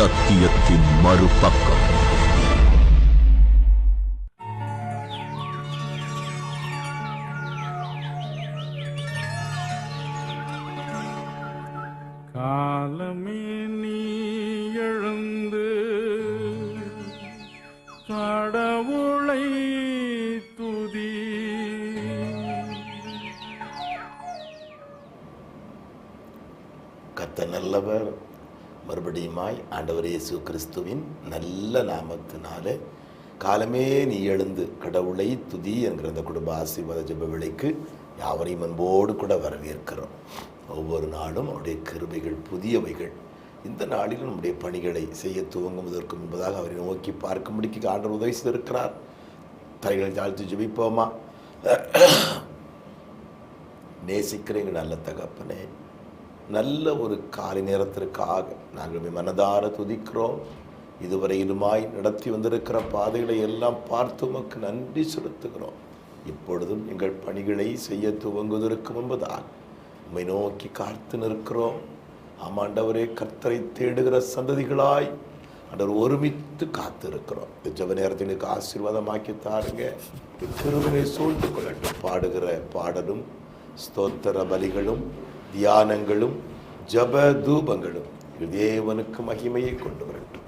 சத்தியத்தின் மறுபக்கம். இயேசு கிறிஸ்துவின் நல்ல நாமத்தினாலே காலமே நீ எழுந்து கடவுளை துதி என்கிற அந்த குடும்ப ஆசீர்வாத ஜப விலைக்கு யாவரையும் அன்போடு கூட வரவேற்கிறோம். ஒவ்வொரு நாளும் அவருடைய கிருபைகள் புதியவைகள் இந்த நாளிலும் நம்முடைய பணிகளை செய்ய துவங்குவதற்கு முன்பதாக அவரை நோக்கி பார்க்கும்படிக்கு ஆண்டவர் உதவி செய்திருக்கிறார். தலைகளை தாழ்த்து ஜெபிப்போமா? நேசிக்கிறேங்க நல்ல தகப்பனே நல்ல ஒரு காலை நேரத்திற்காக நாங்கள் மனதார துதிக்கிறோம். இதுவரையிலுமாய் நடத்தி வந்திருக்கிற பாதைகளை எல்லாம் பார்த்து உமக்கு நன்றி செலுத்துகிறோம். இப்பொழுதும் எங்கள் பணிகளை செய்ய துவங்குவதற்கு முன்பதாக உம்மை நோக்கி காத்து நிற்கிறோம். ஆமாண்டவரே கர்த்தரை தேடுகிற சந்ததிகளாய் ஆண்டவர் ஒருமித்து காத்து இருக்கிறோம் ஜப நேரத்தை எனக்கு ஆசீர்வாதமாக்கி தாருங்க. திருவினை சூழ்ந்து கொள்ளட்டும். பாடுகிற பாடலும் ஸ்தோத்திர பலிகளும் தியானங்களும் ஜப தூபங்களும் தேவனுக்கு மகிமையை கொண்டு வரட்டும்.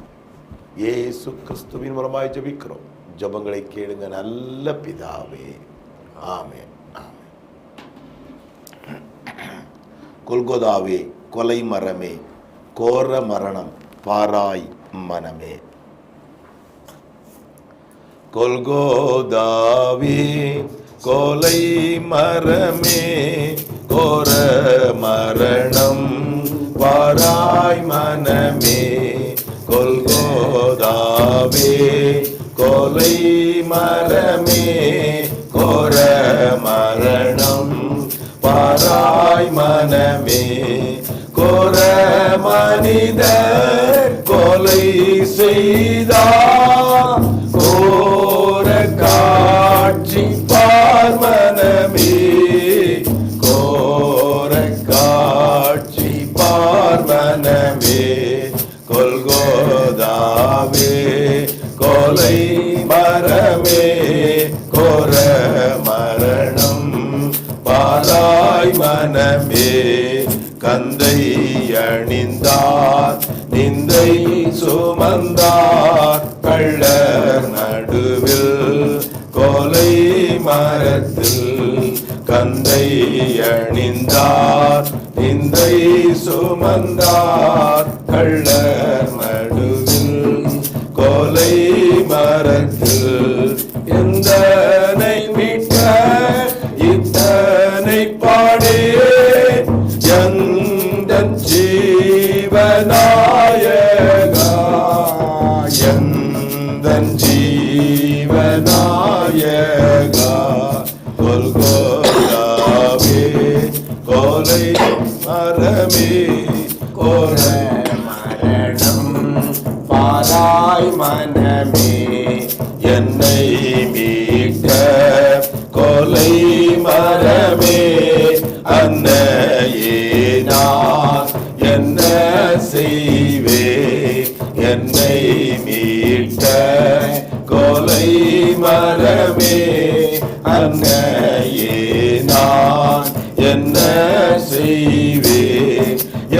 ஏசு கிறிஸ்துவின் மூலமாய் ஜபிக்கிறோம். ஜபங்களை கேளுங்க நல்ல பிதாவே. ஆமே ஆமே கொல்கொதாவே கொலை மரமே கோர மரணம் பாராய் மனமே. கொல்கோதாவே கொலை மரமே கோர மரணம் பாராய் மனமே. கொல்கோதாவே கொலை மரமே. கோர மரணம் பாராய் மனமே. கோர மனித கொலை செய்தா கந்தை அணிந்தார் நிந்தை சுமந்தார். கள்ளர் நடுவில் கொலை மரத்தில் கந்தை அணிந்தார் நிந்தை சுமந்தார். கள்ளர் நடுவில் கொலை மரத்தில்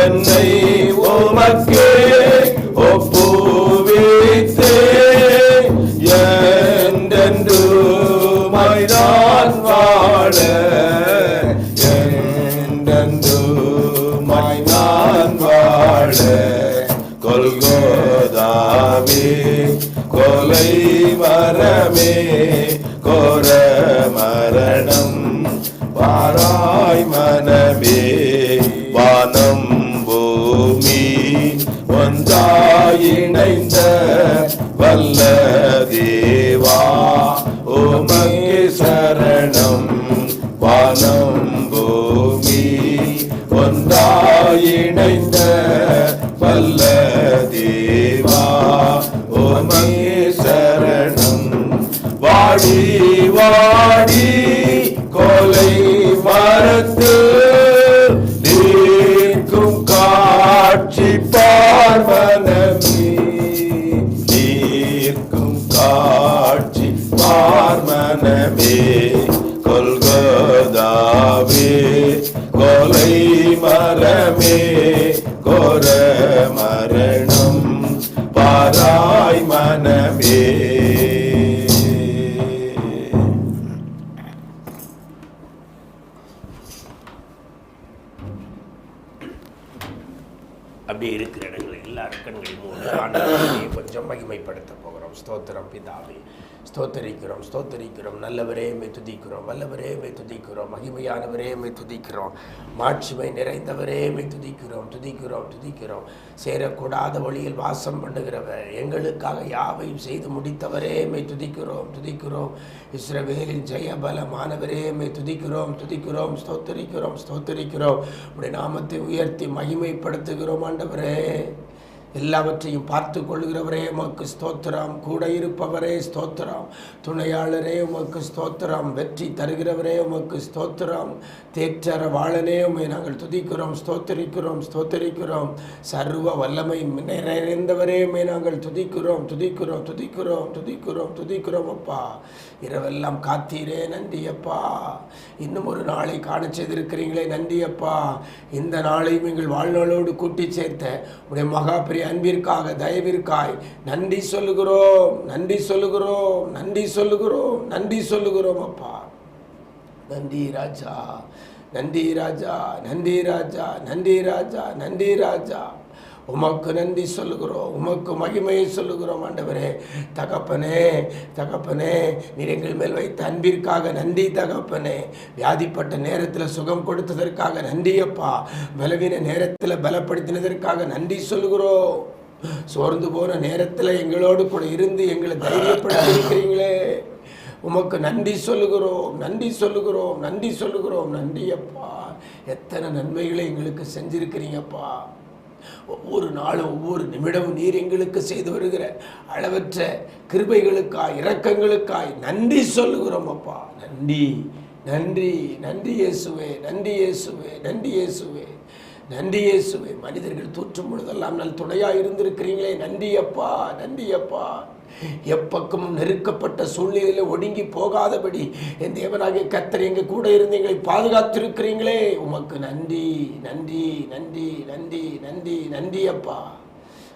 என்னை உமக்கே வல்ல தேவா உமை சரணம் வாடி வாடி கொலை மரத்து நீக்கும் காட்சி பார்வனமே. நீர்க்கும் காட்சி பார்வனமே. கொல்கதாவே கொலை அப்படி ஆண்டவரை கொஞ்சம் மகிமைப்படுத்த போகிறோம். ஸ்தோத்திரம் பிதாவே. ஸ்தோத்தரிக்கிறோம் ஸ்தோத்தரிக்கிறோம். நல்லவரே மை துதிக்கிறோம். வல்லவரே மை துதிக்கிறோம். மகிமையானவரே மை துதிக்கிறோம். மாட்சிமை நிறைந்தவரே மை துதிக்கிறோம். துதிக்கிறோம் துதிக்கிறோம். சேரக்கூடாத வழியில் வாசம் பண்ணுகிறவர். எங்களுக்காக யாவையும் செய்து முடித்தவரே மை துதிக்கிறோம். துதிக்கிறோம். இஸ்ரவேலின் ஜெயபலமானவரே மை துதிக்கிறோம். துதிக்கிறோம் ஸ்தோத்தரிக்கிறோம் ஸ்தோத்தரிக்கிறோம். உடைய நாமத்தை உயர்த்தி மகிமைப்படுத்துகிறோம் ஆண்டவரே. எல்லாவற்றையும் பார்த்து கொள்கிறவரே உமக்கு ஸ்தோத்திரம். கூட இருப்பவரே ஸ்தோத்திரம். துணையாளரே உமக்கு ஸ்தோத்திரம். வெற்றி தருகிறவரே உமக்கு ஸ்தோத்திரம். தேற்றர வாழனே உமை நாங்கள் துதிக்கிறோம் ஸ்தோத்தரிக்கிறோம் ஸ்தோத்தரிக்கிறோம். சர்வ வல்லமை நிறைந்தவரே உமை நாங்கள் துதிக்கிறோம் துதிக்கிறோம் துதிக்கிறோம் துதிக்கிறோம் துதிக்கிறோம் அப்பா. இரவெல்லாம் காத்தீரே நன்றி அப்பா. இன்னும் ஒரு நாளை காண செய்திருக்கிறீங்களே நன்றி அப்பா. இந்த நாளையும் எங்கள் வாழ்நாளோடு கூட்டி சேர்த்த உடைய மகா பெரிய அன்பிற்காக தயவிற்காய். நன்றி சொல்லுகிறோம் நன்றி சொல்லுகிறோம் நன்றி சொல்லுகிறோம் நன்றி சொல்லுகிறோம் அப்பா. நன்றி ராஜா நன்றி ராஜா நன்றி ராஜா நன்றி ராஜா நன்றி ராஜா. உமக்கு நன்றி சொல்லுகிறோம் உமக்கு மகிமையை சொல்லுகிறோம் ஆண்டவரே. தகப்பனே தகப்பனே நீர் எங்கள் மேல் வைத்த அன்பிற்காக நன்றி தகப்பனே. வியாதிப்பட்ட நேரத்தில் சுகம் கொடுத்ததற்காக நன்றியப்பா பலவீன நேரத்தில் பலப்படுத்தினதற்காக நன்றி சொல்லுகிறோம். சோர்ந்து போன நேரத்தில் எங்களோடு கூட இருந்து எங்களை தைரியப்படுத்தி இருக்கிறீங்களே உமக்கு நன்றி சொல்லுகிறோம் நன்றி சொல்லுகிறோம் நன்றி சொல்லுகிறோம். நன்றியப்பா எத்தனை நன்மைகளை எங்களுக்கு செஞ்சிருக்கிறீங்கப்பா. ஒவ்வொரு நாளும் ஒவ்வொரு நிமிடமும் நீர் எங்களுக்கு செய்து வருகிற அளவற்ற கிருபைகளுக்காய் இரக்கங்களுக்காய் நன்றி சொல்லுகிறோம் அப்பா. நன்றி நன்றி நன்றி இயேசுவே நன்றி இயேசுவே நன்றி இயேசுவே நன்றி இயேசுவே. மனிதர்கள் தூற்றும் பொழுதெல்லாம் நல் துணையாக இருந்திருக்கிறீங்களே. நன்றி அப்பா நன்றி அப்பா. எப்பக்கமும் நெருக்கப்பட்ட சூழ்நிலையில் ஒடுங்கி போகாதபடி என் தேவனாகிய கத்தர் எங்கள் கூட இருந்து எங்களை பாதுகாத்திருக்கிறீங்களே. உமக்கு நன்றி நன்றி நன்றி நன்றி நன்றி நன்றி அப்பா.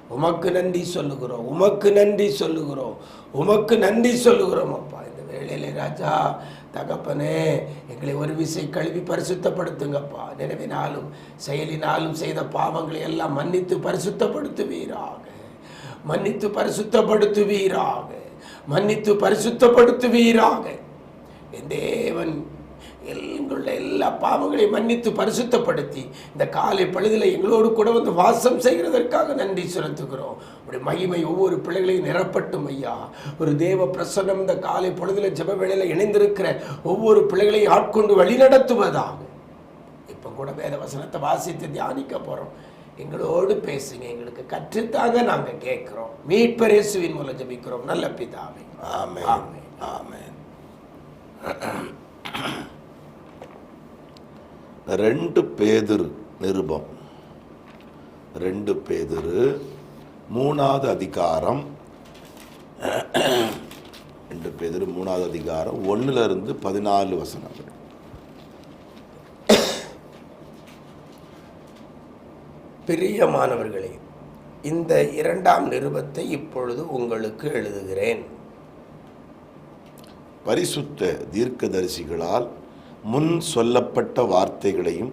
உமக்கு நன்றி சொல்லுகிறோம் உமக்கு நன்றி சொல்லுகிறோம் உமக்கு நன்றி சொல்லுகிறோம் அப்பா. இந்த வேளையிலே ராஜா தகப்பனே எங்களை ஒரு விசை கழுவி பரிசுத்தப்படுத்துங்கப்பா. நினைவினாலும் செயலினாலும் செய்த பாவங்களை எல்லாம் மன்னித்து பரிசுத்தப்படுத்துவீராக. மன்னித்து பரிசுத்தப்படுத்துவீராக. மன்னித்து பரிசுத்தப்படுத்துவீராக. என் தேவன் எங்களுடைய எல்லா பாவங்களையும் மன்னித்து பரிசுத்தப்படுத்தி இந்த காலை பழுதில் எங்களோடு கூட வந்து வாசம் செய்கிறதற்காக நன்றி செலுத்துகிறோம். உடைய மகிமை ஒவ்வொரு பிள்ளைகளையும் நிரப்பட்டும் ஐயா. ஒரு தேவ பிரசன்னம் இந்த காலை பொழுதில் ஜப வேளையில் இணைந்திருக்கிற ஒவ்வொரு பிள்ளைகளையும் ஆட்கொண்டு வழிநடத்துவதாக. இப்போ கூட வேத வசனத்தை வாசித்து தியானிக்க போகிறோம் எங்களோடு பேசுங்க எங்களுக்கு கற்றுத்தாங்க நாங்கள் கேட்குறோம். மீட்பரேசுவின் மூலம் ஜெபிக்கிறோம். நல்ல பிதாவே. ஆமென். ஆமென். ரெண்டு பேதுரு நிருபம். ரெண்டு பேதுரு. மூணாவது அதிகாரம். ரெண்டு பேதுரு மூணாவது அதிகாரம். ஒண்ணுல இருந்து பதினாலு வசனங்கள். பிரியமானவர்களே இந்த இரண்டாம் நிருபத்தை இப்பொழுது உங்களுக்கு எழுதுகிறேன். பரிசுத்த தீர்க்கதரிசிகளால் முன் சொல்லப்பட்ட வார்த்தைகளையும்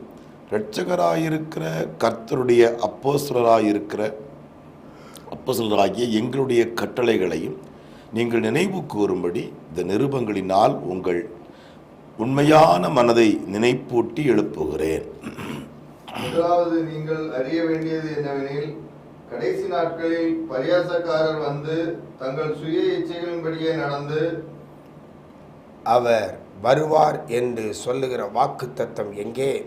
இரட்சகராயிருக்கிற கர்த்தருடைய அப்போஸ்தலராயிருக்கிற அப்போஸ்தலராகிய எங்களுடைய கட்டளைகளையும் நீங்கள் நினைவு கூறும்படி இந்த நிருபங்களினால் உங்கள் உண்மையான மனதை நினைப்பூட்டி எழுப்புகிறேன். முதலாவது நீங்கள் அறிய வேண்டியது என்னவெனில் கடைசி நாட்களில் பரியாசக்காரர் வந்து தங்கள் சுய இச்சைகளின்படியே நடந்து அவர் வருவார் என்று சொல்லுகிற வாக்கு தத்தம் எங்கே?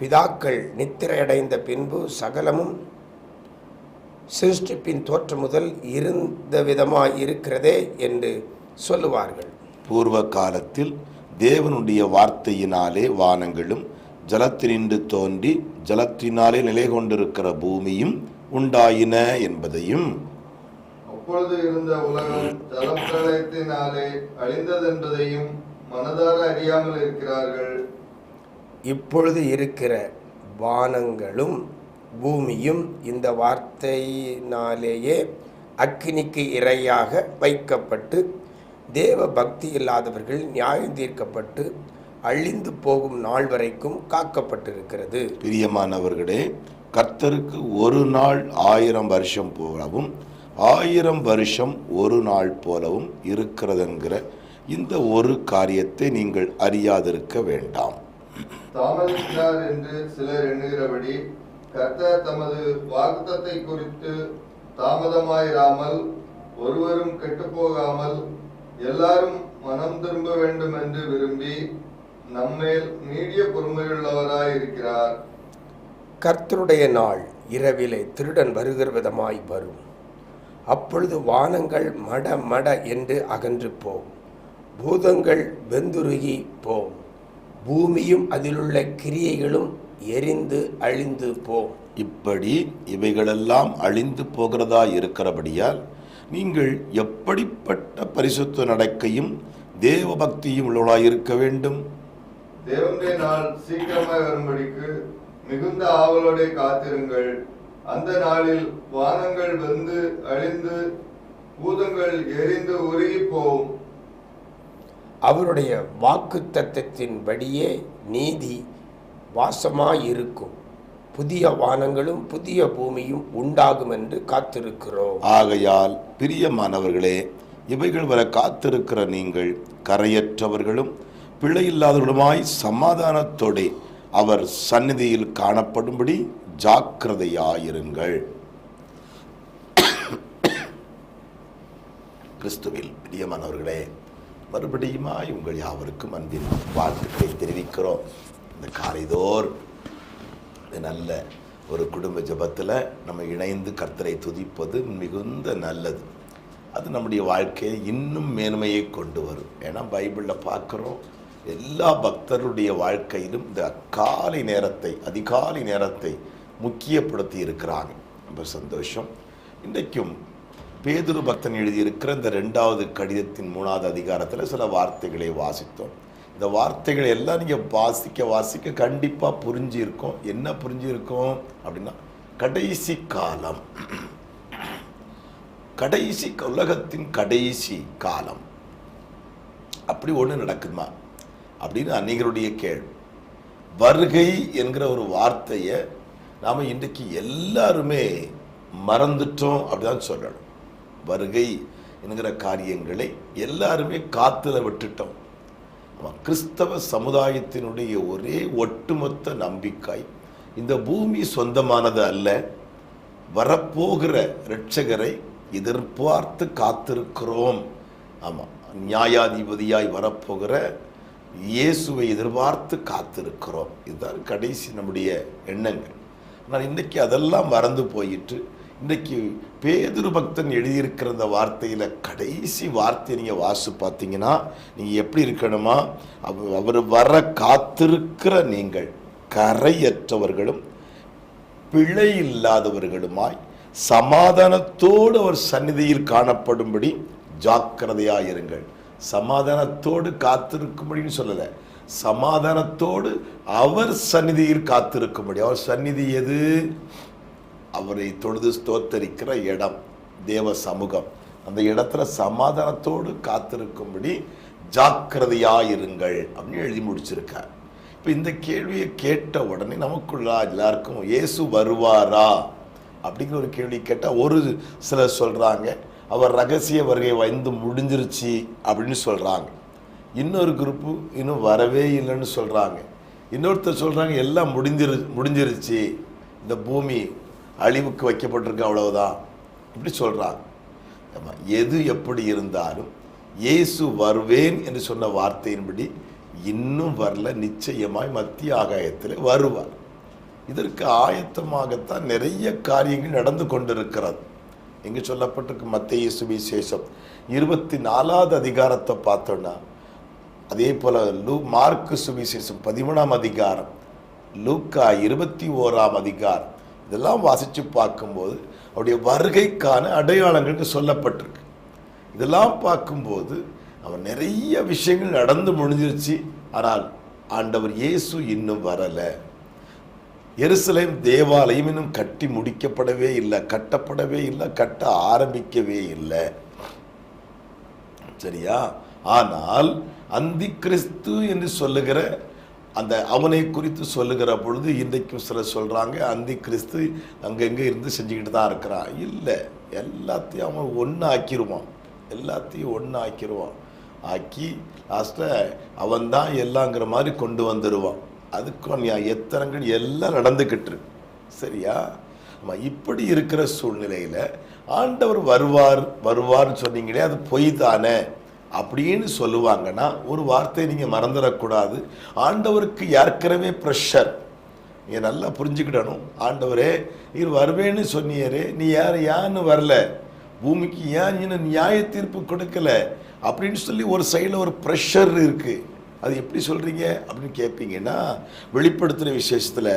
பிதாக்கள் நித்திரையடைந்த பின்பு சகலமும் சிருஷ்டிப்பின் தோற்றம் முதல் இருந்த விதமாய் இருக்கிறதே என்று சொல்லுவார்கள். பூர்வ காலத்தில் தேவனுடைய வார்த்தையினாலே வானங்களும் ஜலத்தினின்று தோன்றி ஜலத்தினாலே நிலை கொண்டிருக்கிற பூமியும் உண்டாயின என்பதையும். அப்பொழுது இருந்த உலகம் ஜலப்பிரளயத்தினாலே அழிந்ததென்பதையும் மனதார அறியாமல் இருக்கிறார்கள். இப்பொழுது இருக்கிற வானங்களும் பூமியும் இந்த வார்த்தையினாலேயே அக்கினிக்கு இரையாக வைக்கப்பட்டு தேவ பக்தி இல்லாதவர்கள் நியாயம் தீர்க்கப்பட்டு அழிந்து போகும் நாள் வரைக்கும் காக்கப்பட்டிருக்கிறது. பிரியமானவர்களே கர்த்தருக்கு ஒரு நாள் ஆயிரம் வருஷம் போலவும் ஆயிரம் வருஷம் ஒரு நாள் போலவும் இருக்கிறதென்கிற இந்த ஒரு காரியத்தை நீங்கள் அறியாதிருக்க வேண்டாம். தாமதிக்கிறார் என்று சிலர் எண்ணுகிறபடி கர்த்தர் தமது வாக்குத்தத்தை குறித்து தாமதமாயிராமல் ஒருவரும் கெட்டுப்போகாமல் எல்லாரும் மனம் திரும்ப வேண்டும் என்று விரும்பி நம்மேல் நீடிய பொறுமையுள்ளவராய் இருக்கிறார் கர்த்தருடைய நாள் இரவிலே திருடன் வருகிற விதமாய் வரும். அப்பொழுது வானங்கள் மட மட என்று அகன்று போம். பூதங்கள் வெந்துருகி போம். பூமியும் அதிலுள்ள கிரியைகளும் எரிந்து அழிந்து போம். இப்படி இவைகளெல்லாம் அழிந்து போகிறதா இருக்கிறபடியால் நீங்கள் எப்படிப்பட்ட பரிசுத்த நடக்கையும் தேவ பக்தியும் உள்ளவர்களாய் இருக்க வேண்டும். தேவனுடைய நாள் சீக்கிரமாய் வரும்படிக்கு மிகுந்த ஆவலோടെ காத்திருங்கள். அந்த நாளில் வானங்கள் வந்து அழிந்து பூதங்கள் எரிந்து உருகி போகும் அவருடைய வாக்கு தத்தத்தின்படியே நீதி வாசமாயிருக்கும். புதிய வானங்களும் புதிய பூமியும் உண்டாகும் என்று காத்திருக்கிறோம். ஆகையால் பிரியமானவர்களே இவைகள் வர காத்திருக்கிற நீங்கள் கரையற்றவர்களும் பிழை இல்லாதவர்களுமாய் சமாதானத்தோடே அவர் சந்நிதியில் காணப்படும்படி ஜாக்கிரதையாயிருங்கள். கிறிஸ்துவில் பிரியமானவர்களே மறுபடியுமாய் உங்கள் யாவருக்கும் அன்பின் வாழ்த்துக்களை தெரிவிக்கிறோம். இந்த காலைதோர் நல்ல ஒரு குடும்ப ஜெபத்தில் நம்ம இணைந்து கர்த்தரை துதிப்பது மிகுந்த நல்லது. அது நம்முடைய வாழ்க்கையை இன்னும் மேன்மையை கொண்டு வரும். ஏன்னா பைபிளில் பார்க்குறோம் எல்லா பக்தருடைய வாழ்க்கையிலும் இந்த காலை நேரத்தை அதிகாலை நேரத்தை முக்கியப்படுத்தி இருக்கிறாங்க. ரொம்ப சந்தோஷம். இன்றைக்கும் பேதுரு பக்தன் எழுதியிருக்கிற இந்த ரெண்டாவது கடிதத்தின் மூணாவது அதிகாரத்தில் சில வார்த்தைகளை வாசித்தோம். இந்த வார்த்தைகளை எல்லாம் நீங்கள் வாசிக்க வாசிக்க கண்டிப்பாக புரிஞ்சிருக்கோம். என்ன புரிஞ்சிருக்கோம் அப்படின்னா கடைசி காலம். கடைசி உலகத்தின் கடைசி காலம். அப்படி ஒன்று நடக்குமா அப்படின்னு அநேகருடைய கேள்வி. வருகை என்கிற ஒரு வார்த்தையை நாம் இன்றைக்கு எல்லாருமே மறந்துட்டோம் அப்படிதான் சொல்லணும். வருகை என்கிற காரியங்களை எல்லாருமே காத்துல விட்டுட்டோம். ஆமா, கிறிஸ்தவ சமுதாயத்தினுடைய ஒரே ஒட்டுமொத்த நம்பிக்கை இந்த பூமி சொந்தமானது அல்ல வரப்போகிற இரட்சகரை எதிர்பார்த்து காத்திருக்கிறோம். ஆமாம் நியாயாதிபதியாய் வரப்போகிற இயேசுவை எதிர்பார்த்து காத்திருக்கிறோம். இதுதான் கடைசி நம்முடைய எண்ணங்கள். ஆனால் இன்றைக்கி அதெல்லாம் மறந்து போயிட்டு இன்றைக்கி பேதுரு பக்தன் எழுதியிருக்கிற அந்த வார்த்தையில் கடைசி வார்த்தையை நீங்கள் வாசு பார்த்தீங்கன்னா நீங்கள் எப்படி இருக்கணுமா? அவர் வர காத்திருக்கிற நீங்கள் கரையற்றவர்களும் பிழை இல்லாதவர்களுமாய் சமாதானத்தோடு அவர் சந்நிதியில் காணப்படும்படி ஜாக்கிரதையாயிருங்கள். சமாதானத்தோடு காத்திருக்கும்படின்னு சொல்லலை. சமாதானத்தோடு அவர் சந்நிதியில் காத்திருக்கும்படி. அவர் சந்நிதி எது? அவரை தொழுது ஸ்தோத்தரிக்கிற இடம் தேவ சமூகம். அந்த இடத்துல சமாதானத்தோடு காத்திருக்கும்படி ஜாக்கிரதையாயிருங்கள் அப்படின்னு எழுதி முடிச்சிருக்கார். இப்போ இந்த கேள்வியை கேட்ட உடனே நமக்குள்ளா எல்லாருக்கும் இயேசு வருவாரா? அப்படிங்கிற ஒரு கேள்வி கேட்டால் ஒரு சிலர் சொல்கிறாங்க அவர் ரகசிய வருகை வந்து முடிஞ்சிருச்சு அப்படின்னு சொல்கிறாங்க இன்னொரு குரூப்பு இன்னும் வரவே இல்லைன்னு சொல்கிறாங்க இன்னொருத்தர் சொல்கிறாங்க எல்லாம் முடிஞ்சிரு முடிஞ்சிருச்சு. இந்த பூமி அழிவுக்கு வைக்கப்பட்டிருக்கு அவ்வளவுதான். இப்படி சொல்கிறாங்க ஆமாம் எது எப்படி இருந்தாலும் இயேசு வருவேன் என்று சொன்ன வார்த்தையின்படி இன்னும் வரல நிச்சயமாய் மத்திய ஆகாயத்தில் வருவார். இதற்கு ஆயத்தமாகத்தான் நிறைய காரியங்கள் நடந்து கொண்டிருக்கிறது. எங்கே சொல்லப்பட்டிருக்கு மத்திய சுவிசேஷம். இருபத்தி நாலாவது அதிகாரத்தை பார்த்தோன்னா அதே போல லூ மார்க்கு சுவிசேஷம் பதிமூணாம் அதிகாரம் லூக்கா இருபத்தி ஓராம் அதிகாரம் இதெல்லாம் வாசித்து பார்க்கும்போது அவருடைய வருகைக்கான அடையாளங்கள் சொல்லப்பட்டிருக்கு. இதெல்லாம் பார்க்கும்போது அவன் நிறைய விஷயங்கள் நடந்து முடிஞ்சிருச்சு. ஆனால் ஆண்டவர் இயேசு இன்னும் வரலை. எருசலேம் தேவாலயம் இன்னும் கட்டி முடிக்கப்படவே இல்லை கட்டப்படவே இல்லை கட்ட ஆரம்பிக்கவே இல்லை. சரியா? ஆனால் அந்தி கிறிஸ்து என்று சொல்லுகிற அந்த அவனை குறித்து சொல்லுகிற பொழுது இன்றைக்கும் சிலர் சொல்கிறாங்க அந்தி கிறிஸ்து அங்கங்கே இருந்து செஞ்சுக்கிட்டு தான் இருக்கிறான். இல்லை எல்லாத்தையும் அவன் ஒன்று ஆக்கிடுவான் எல்லாத்தையும் ஒன்று ஆக்கிடுவான் ஆக்கி லாஸ்ட்டில் அவன் தான் எல்லாங்கிற மாதிரி கொண்டு வந்துடுவான் அதுக்கும் எத்தனங்கள் எல்லாம் நடந்துக்கிட்டு இருக்கு. சரியா? ஆமா, இப்படி இருக்கிற சூழ்நிலையில் ஆண்டவர் வருவார் வருவார்னு சொன்னீங்களே அது பொய் தானே? அப்படின்னு சொல்லுவாங்கன்னா ஒரு வார்த்தையை நீங்கள் மறந்துடக்கூடாது. ஆண்டவருக்கு ஏற்கனவே ப்ரெஷர் நீங்கள் நல்லா புரிஞ்சுக்கிடணும். ஆண்டவரே நீர் வருவேன்னு சொன்னியரே நீ யார் யான்னு வரல. பூமிக்கு ஏன் இன்னும் நியாய தீர்ப்பு கொடுக்கல? அப்படின்னு சொல்லி ஒரு சைடில் ஒரு ப்ரெஷர் இருக்குது அது எப்படி சொல்றீங்க அப்படின்னு கேட்பீங்கன்னா வெளிப்படுத்தின விசேஷத்தில்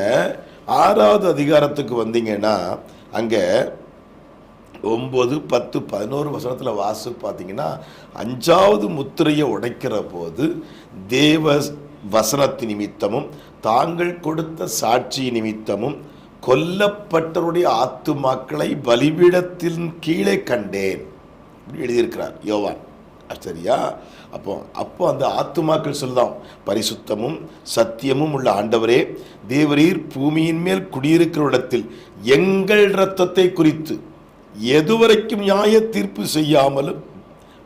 ஆறாவது அதிகாரத்துக்கு வந்தீங்கன்னா அங்கே ஒம்பது பத்து பதினோரு வசனத்தில் வாசு பார்த்தீங்கன்னா அஞ்சாவது முத்திரையை உடைக்கிற போது தேவ வசனத்து நிமித்தமும் தாங்கள் கொடுத்த சாட்சி நிமித்தமும் கொல்லப்பட்டவருடைய ஆத்துமாக்களை பலிபீடத்தின் கீழே கண்டேன். அப்படி எழுதியிருக்கிறார் யோவான். சரியா அப்போ அப்போ அந்த ஆத்துமாக்கள் சொல்லலாம் பரிசுத்தமும் சத்தியமும் உள்ள ஆண்டவரே தேவரீர் பூமியின் மேல் குடியிருக்கிற இடத்தில் எங்கள் இரத்தத்தை குறித்து எதுவரைக்கும் நியாய தீர்ப்பு செய்யாமலும்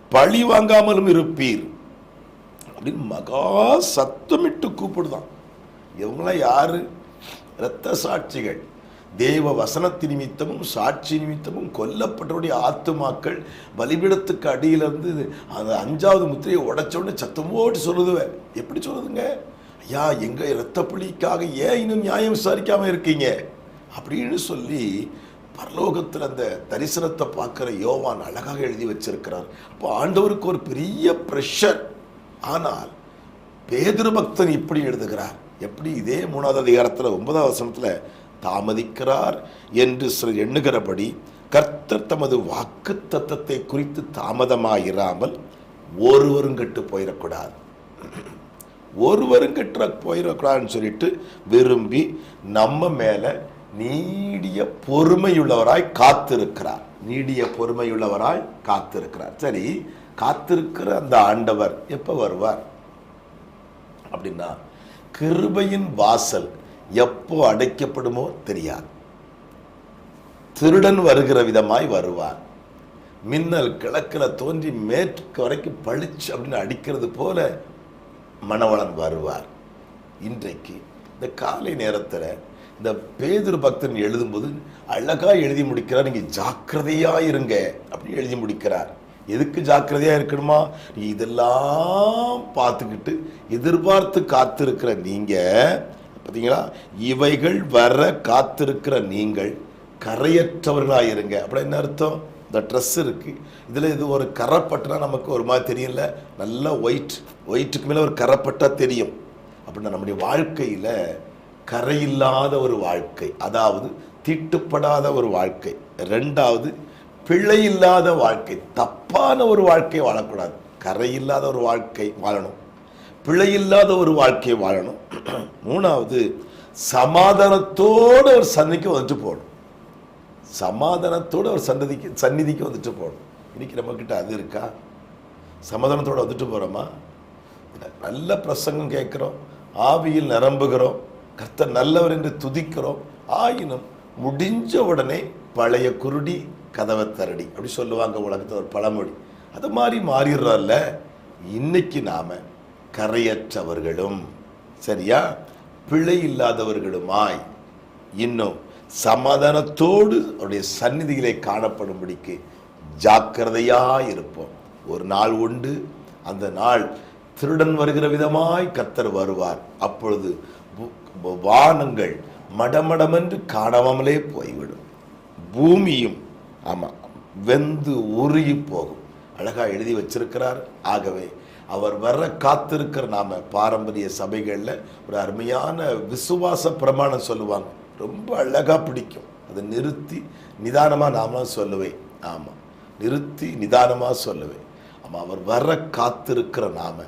பழி வாங்காமலும் இருப்பீர். அப்படின்னு மகா சத்தமிட்டு கூப்பிடுதான். இவங்களாம் யாரு? இரத்த சாட்சிகள். தேவ வசனத்து நிமித்தமும் சாட்சி நிமித்தமும் கொல்லப்பட்டவருடைய ஆத்துமாக்கள் பலிபீடத்துக்கு அடியிலிருந்து அந்த அஞ்சாவது முத்திரையை உடச்சோடனே உடனே சொல்லுதுவேன் எப்படி சொல்லுதுங்க? ஐயா எங்கள் இரத்த ஏன் இன்னும் நியாயம் விசாரிக்காமல் இருக்கீங்க? அப்படின்னு சொல்லி பரலோகத்தில் அந்த தரிசனத்தை பார்க்குற யோவான் அழகாக எழுதி வச்சிருக்கிறார். அப்போ ஆண்டவருக்கு ஒரு பெரிய ப்ரெஷர் ஆனால் பேதுரு பக்தன் இப்படி எழுதுகிறார். எப்படி? இதே மூணாவது அதிகாரத்தில் ஒன்பதாவது வசனத்தில் தாமதிக்கிறார் என்று சிலர் எண்ணுகிறபடி கர்த்தர் தமது வாக்கு தத்தத்தை குறித்து தாமதமாயிராமல் ஒருவரும் கெட்டு போயிடக்கூடாது ஒருவரும் கெட்டுற போயிடக்கூடாதுன்னு சொல்லிட்டு விரும்பி நம்ம மேலே நீடிய பொறுமையுள்ளவராய் காத்திருக்கிறார். நீடிய பொறுமையுள்ளவராய் காத்திருக்கிறார். சரி காத்திருக்கிற அந்த ஆண்டவர் எப்போ வருவார்? அப்படின்னா கிருபையின் வாசல் எப்போ அடைக்கப்படுமோ தெரியாது. திருடன் வருகிற விதமாய் வருவார் மின்னல் கிழக்கில் தோன்றி மேற்கு வரைக்கும் பளிச்சு அப்படின்னு அடிக்கிறது போல மணவளன் வருவார். இன்றைக்கு இந்த காலை நேரத்தில் இந்த பேதுரு பக்தன் எழுதும்போது அழகாக எழுதி முடிக்கிறார். நீங்கள் ஜாக்கிரதையாக இருங்க அப்படின்னு எழுதி முடிக்கிறார். எதுக்கு ஜாக்கிரதையாக இருக்கணுமா? நீ இதெல்லாம் பார்த்துக்கிட்டு எதிர்பார்த்து காத்திருக்கிற நீங்கள் பார்த்தீங்களா இவைகள் வர காத்திருக்கிற நீங்கள் கரையற்றவர்களாக இருங்க. அப்படி என்ன அர்த்தம்? இந்த ட்ரெஸ் இருக்குது இதில் இது ஒரு கரைப்பட்டுனா நமக்கு ஒரு மாதிரி தெரியல நல்லா ஒயிட் ஒயிட்டுக்கு மேலே ஒரு கரைப்பட்டா தெரியும். அப்படின்னா நம்முடைய வாழ்க்கையில் கரையில்லாத ஒரு வாழ்க்கை. அதாவது தீட்டுப்படாத ஒரு வாழ்க்கை. ரெண்டாவது பிழை இல்லாத வாழ்க்கை. தப்பான ஒரு வாழ்க்கை வாழக்கூடாது. கரையில்லாத ஒரு வாழ்க்கை வாழணும். பிழை இல்லாத ஒரு வாழ்க்கையை வாழணும். மூணாவது சமாதானத்தோடு ஒரு சன்னிக்கு வந்துட்டு போகணும். சமாதானத்தோடு ஒரு சந்ததிக்கு சந்நிதிக்கு வந்துட்டு போகணும். இன்னைக்கு நம்மக்கிட்ட அது இருக்கா? சமாதானத்தோடு வந்துட்டு போகிறோமா நல்ல பிரசங்கம் கேட்குறோம் ஆவியில் நிரம்புகிறோம் கர்த்தர் நல்லவர் என்று துதிக்கிறோம். ஆயினும் முடிஞ்ச உடனே பழைய குருடி கதவை தரடி. அப்படி சொல்லுவாங்க உலகத்தில் ஒரு பழமொழி. அது மாதிரி மாறிடுறோம்ல. இன்னைக்கு நாம கரையற்றவர்களும் சரியா? பிழை இல்லாதவர்களுமாய். இன்னும் சமாதானத்தோடு அவருடைய சந்நிதிகளை காணப்படும்படிக்கு ஜாக்கிரதையா இருப்போம். ஒரு நாள் உண்டு அந்த நாள் திருடன் வருகிற விதமாய் கத்தர் வருவார். அப்பொழுது வானங்கள் மடமடமென்று காணாமலே போய்விடும். பூமியும் ஆமாம் வெந்து உருகி போகும். அழகாக எழுதி வச்சிருக்கிறார். ஆகவே அவர் வர காத்திருக்கிற நாம பாரம்பரிய சபைகளில் ஒரு அருமையான விசுவாச பிரமாணம் சொல்லுவாங்க. ரொம்ப அழகா பிடிக்கும். அதை நிறுத்தி நிதானமாக நாமளும் சொல்லுவேன். ஆமாம் நிறுத்தி நிதானமாக சொல்லுவேன். ஆமாம் அவர் வர காத்திருக்கிற நாம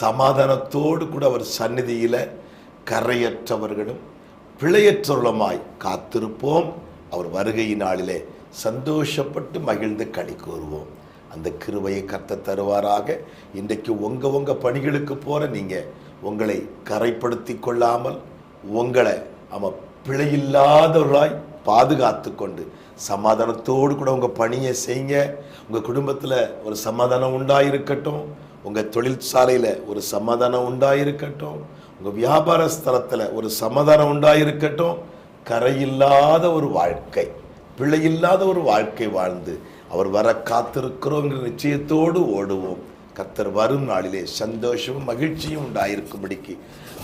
சமாதானத்தோடு கூட அவர் சந்நிதியில் கரையற்றவர்களும் பிழையற்றவர்களுமாய் காத்திருப்போம். அவர் வருகை நாளிலே சந்தோஷப்பட்டு மகிழ்ந்து களி கூறுவோம். அந்த கிருபையை கத்த தருவாராக. இன்றைக்கு உங்க உங்கள் பணிகளுக்கு போகிற நீங்கள் உங்களை கரைப்படுத்தி கொள்ளாமல் உங்களை அவ பிழையில்லாதவர்களாய் பாதுகாத்து கொண்டு சமாதானத்தோடு கூட உங்கள் பணியை செய்யுங்க உங்கள் குடும்பத்தில் ஒரு சமாதானம் உண்டாயிருக்கட்டும். உங்கள் தொழிற்சாலையில் ஒரு சமாதானம் உண்டாயிருக்கட்டும். உங்கள் வியாபார ஸ்தலத்தில் ஒரு சமாதானம் உண்டாயிருக்கட்டும். கரையில்லாத ஒரு வாழ்க்கை பிழையில்லாத ஒரு வாழ்க்கை வாழ்ந்து அவர் வர காத்திருக்கிறோங்கிற நிச்சயத்தோடு ஓடுவோம். கத்தர் வரும் நாளிலே சந்தோஷமும் மகிழ்ச்சியும் உண்டாயிருக்கும்படிக்கு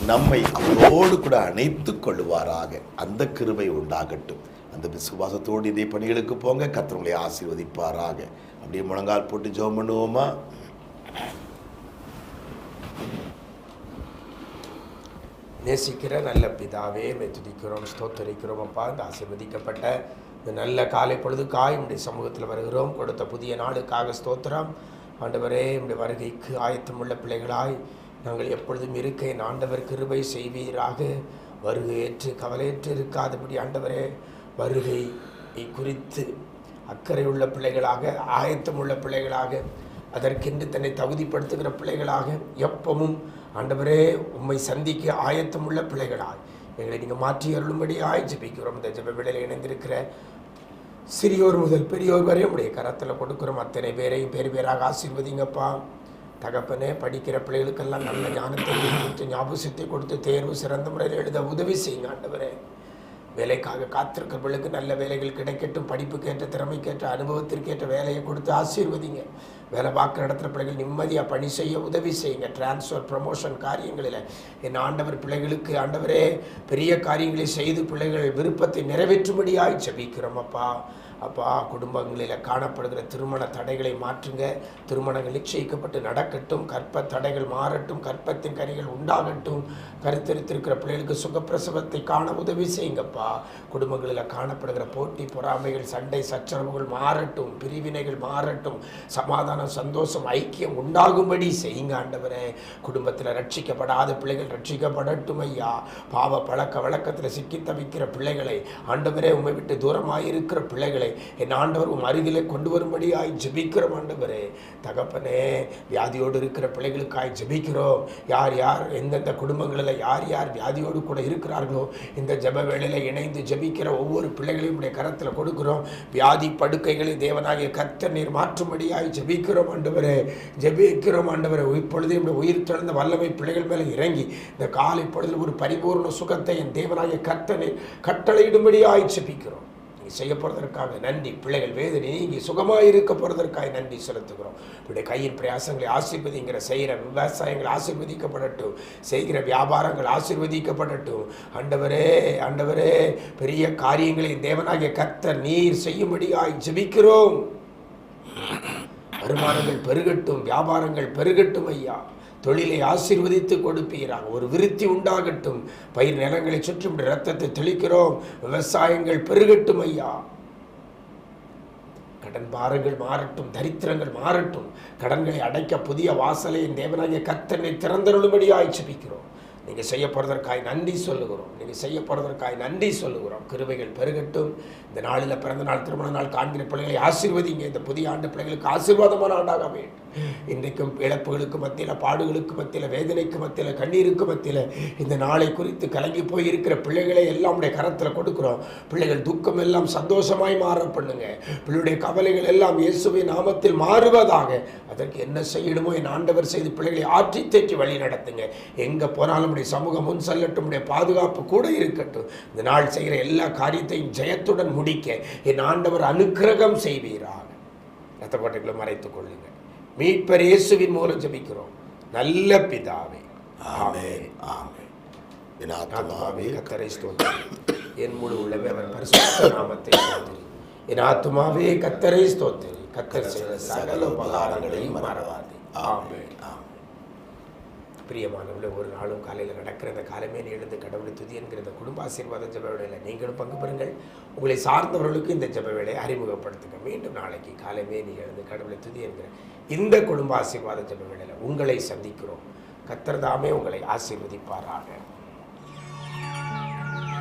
நம்மை அவரோடு கூட அணைத்து கொள்வாராக அந்த கிருபை உண்டாகட்டும். அந்த விசுவாசத்தோடு இதே பணிகளுக்கு போங்க. கத்தவங்களை ஆசீர்வதிப்பாராக. அப்படியே முழங்கால் போட்டு ஜோம் பண்ணுவோமா? நேசிக்கிற நல்ல பிதாவே மே ஸ்தோத்தரிக்கிறோம் அப்பா. இந்த ஆசீர்வதிக்கப்பட்ட இந்த நல்ல காலை பொழுதுக்காய் உடைய சமூகத்தில் வருகிறோம். கொடுத்த புதிய நாளுக்காக ஸ்தோத்திரம். ஆண்டவரே உடைய வருகைக்கு ஆயத்தமுள்ள பிள்ளைகளாய் நாங்கள் எப்பொழுதும் இருக்க என் ஆண்டவர் கிருபை செய்வீராக. வருகையேற்று கவலையற்று இருக்காதபடி ஆண்டவரே வருகை குறித்து அக்கறை உள்ள பிள்ளைகளாக ஆயத்தமுள்ள பிள்ளைகளாக அதற்கென்று தன்னை தகுதிப்படுத்துகிற பிள்ளைகளாக எப்பவும் ஆண்டவரே உம்மை சந்திக்க ஆயத்தமுள்ள பிள்ளைகளாய். எங்களை நீங்கள் மாற்றி அருளும்படியாய் ஜெபிக்கிறோம். இந்த ஜப வேளையில் இணைந்திருக்கிற சிறியோர் முதல் பெரியோர் வரை உடைய கரத்தில் கொடுக்குறோம். அத்தனை பேரையும் பேர் பேராக ஆசீர்வதிங்கப்பா. தகப்பனே படிக்கிற பிள்ளைகளுக்கெல்லாம் நல்ல ஞானத்தை கொடுத்து ஞாபகத்தை கொடுத்து தேர்வு சிறந்த முறையில் எழுத உதவி செய்யுங்க ஆண்டவரே. வேலைக்காக காத்திருக்கிறவர்களுக்கு நல்ல வேலைகள் கிடைக்கட்டும் படிப்புக்கேற்ற திறமைக்கேற்ற அனுபவத்திற்கேற்ற வேலையை கொடுத்து ஆசீர்வதிங்க. வேலை பார்க்குற இடத்துல பிள்ளைகள் நிம்மதியாக பணி செய்ய உதவி செய்யுங்க. டிரான்ஸ்ஃபர் ப்ரமோஷன் காரியங்களில். என் ஆண்டவர் பிள்ளைகளுக்கு ஆண்டவரே பெரிய காரியங்களை செய்து பிள்ளைகள் விருப்பத்தை நிறைவேற்றும்படியாக ஜபிக்கிறோம் அப்பா. அப்பா குடும்பங்களில் காணப்படுகிற திருமண தடைகளை மாற்றுங்க. திருமணங்கள் நிச்சயிக்கப்பட்டு நடக்கட்டும். கற்ப தடைகள் மாறட்டும். கற்பத்தின் கரிகள் உண்டாகட்டும். கருத்தரித்திருக்கிற பிள்ளைகளுக்கு சுகப்பிரசவத்தை காண உதவி செய்யுங்கப்பா. குடும்பங்களில் காணப்படுகிற போட்டி பொறாமைகள் சண்டை சச்சரவுகள் மாறட்டும். பிரிவினைகள் மாறட்டும். சமாதானம் சந்தோஷம் ஐக்கியம் உண்டாகும்படி செய்யுங்க ஆண்டவரே. குடும்பத்தில் ரட்சிக்கப்படாத பிள்ளைகள் ரட்சிக்கப்படட்டும் ஐயா. பாவ பழக்க வழக்கத்தில் சிக்கி தவிக்கிற பிள்ளைகளை ஆண்டவரே உண்மை விட்டு தூரமாக இருக்கிற பிள்ளைகளை என் ஆண்டவர் உன் அருகிலே கொண்டு வரும்படியாய் ஜெபிக்கிறோம் ஆண்டவரே. தகப்பனே வியாதியோடு இருக்கிற பிள்ளைகளுக்காய் ஜெபிக்கிறோம். யார் யார் எந்தெந்த குடும்பங்களில் யார் யார் வியாதியோடு கூட இருக்கிறார்களோ இந்த ஜப வேளையில் இணைந்து ஜெபிக்கிற ஒவ்வொரு பிள்ளைகளையும் உடைய கரத்தில் கொடுக்கிறோம். வியாதி படுக்கைகளை தேவனாகிய கத்த நீர் மாற்றும்படியாய் ஜெபிக்கிறோம் ஆண்டவரே. ஜெபிக்கிறோம் ஆண்டவரே. இப்பொழுது இந்த உயிர் தொடர்ந்த வல்லமை பிள்ளைகள் மேலே இறங்கி இந்த காலை பொழுதில் ஒரு பரிபூர்ண சுகத்தை என் தேவனாகிய கர்த்தனை கட்டளையிடும்படியாய் ஜெபிக்கிறோம். செய்ய போகிறதற்காக நன்றி. பிள்ளைகள் வேதனை இங்கே சுகமாக இருக்க போகிறதற்காக நன்றி செலுத்துகிறோம். இப்படி கையின் பிரயாசங்களை ஆசிர்வதிங்கிற செய்கிற விவசாயங்கள் ஆசீர்வதிக்கப்படட்டும். செய்கிற வியாபாரங்கள் ஆசிர்வதிக்கப்படட்டும். ஆண்டவரே ஆண்டவரே பெரிய காரியங்களை தேவனாகிய கர்த்தர் நீர் செய்யும்படியாய் ஜெபிக்கிறோம். வருமானங்கள் பெருகட்டும் வியாபாரங்கள் பெருகட்டும் ஐயா. தொழிலை ஆசீர்வதித்து கொடுப்பீராக. ஒரு விருத்தி உண்டாகட்டும். பயிர் நிலங்களை சுற்றும் ரத்தத்தை தெளிக்கிறோம். விவசாயங்கள் பெருகட்டும் ஐயா. கடன் பாரங்கள் மாறட்டும் தரித்திரங்கள் மாறட்டும். கடன்களை அடைக்க புதிய வாசலை என் தேவனாகிய கத்தனை திறந்தருளும்படியாய் ஜெபிக்கிறோம். நீங்கள் செய்ய போகிறதற்காய் நன்றி சொல்லுகிறோம். நீங்கள் செய்ய போகிறதற்காய் நன்றி சொல்லுகிறோம். கிருபைகள் பெருகட்டும். இந்த நாளில் பிறந்த நாள் திருமண நாள் காண்கிற பிள்ளைகளை ஆசீர்வதிங்க. இந்த புதிய ஆண்டு பிள்ளைகளுக்கு ஆசீர்வாதமான ஆண்டாக வேண்டும் இன்றைக்கும் இழப்புகளுக்கு மத்தியில் பாடுகளுக்கு மத்தியில் வேதனைக்கு மத்தியில் கண்ணீருக்கு மத்தியில் இந்த நாளை குறித்து கலங்கி போய் இருக்கிற பிள்ளைகளை எல்லாம் உடைய கரத்தில் கொடுக்குறோம். பிள்ளைகள் துக்கம் எல்லாம் சந்தோஷமாய் மாற பண்ணுங்க. பிள்ளையுடைய கவலைகள் எல்லாம் இயேசுவை நாமத்தில் மாறுவதாக. அதற்கு என்ன செய்யணுமோ என் ஆண்டவர் செய்து பிள்ளைகளை ஆற்றி தேற்றி வழி நடத்துங்க. எங்கே போனாலும் உடைய சமூகம் முன் செல்லட்டும் உடைய பாதுகாப்பு கூட இருக்கட்டும். இந்த நாள் செய்கிற எல்லா காரியத்தையும் ஜெயத்துடன் முடிக்க என் ஆண்டவர் அனுக்கிரகம் செய்வீராக. ரத்த கோட்டைகளை மறைத்துக் கொள்ளுங்கள். மீட்பர் இயேசுவின் மூலம் ஜெபிக்கிறோம். நல்ல பிதாவே. என் ஆத்துமாவே ஆத்மாவே கத்தரை ஸ்தோத்திரி. என் முழு உள்ளவே அவர் பரிசுத்த நாமத்தை ஸ்தோத்திரி என் ஆத்மாவே கத்தரை ஸ்தோத்திரி. கத்தர் செய்த சகல உபகாரங்களையும் மறவாதே. ஆமென். பிரியமானவர்களே ஒரு நாளும் காலையில் நடக்கிற இந்த காலமே எழுந்து கடவுளை துதி என்கிற இந்த குடும்ப ஆசீர்வாத ஜப வேலையில் நீங்களும் பங்கு பெறுங்கள். உங்களை சார்ந்தவர்களுக்கு இந்த ஜப வேலையை அறிமுகப்படுத்துங்க. மீண்டும் நாளைக்கு காலமே நீ எழுந்து கடவுளை துதி என்கிற இந்த குடும்ப ஆசீர்வாத ஜப வேலையில் உங்களை சந்திக்கிறோம். கத்தர்தாமே உங்களை ஆசீர்வதிப்பாராக.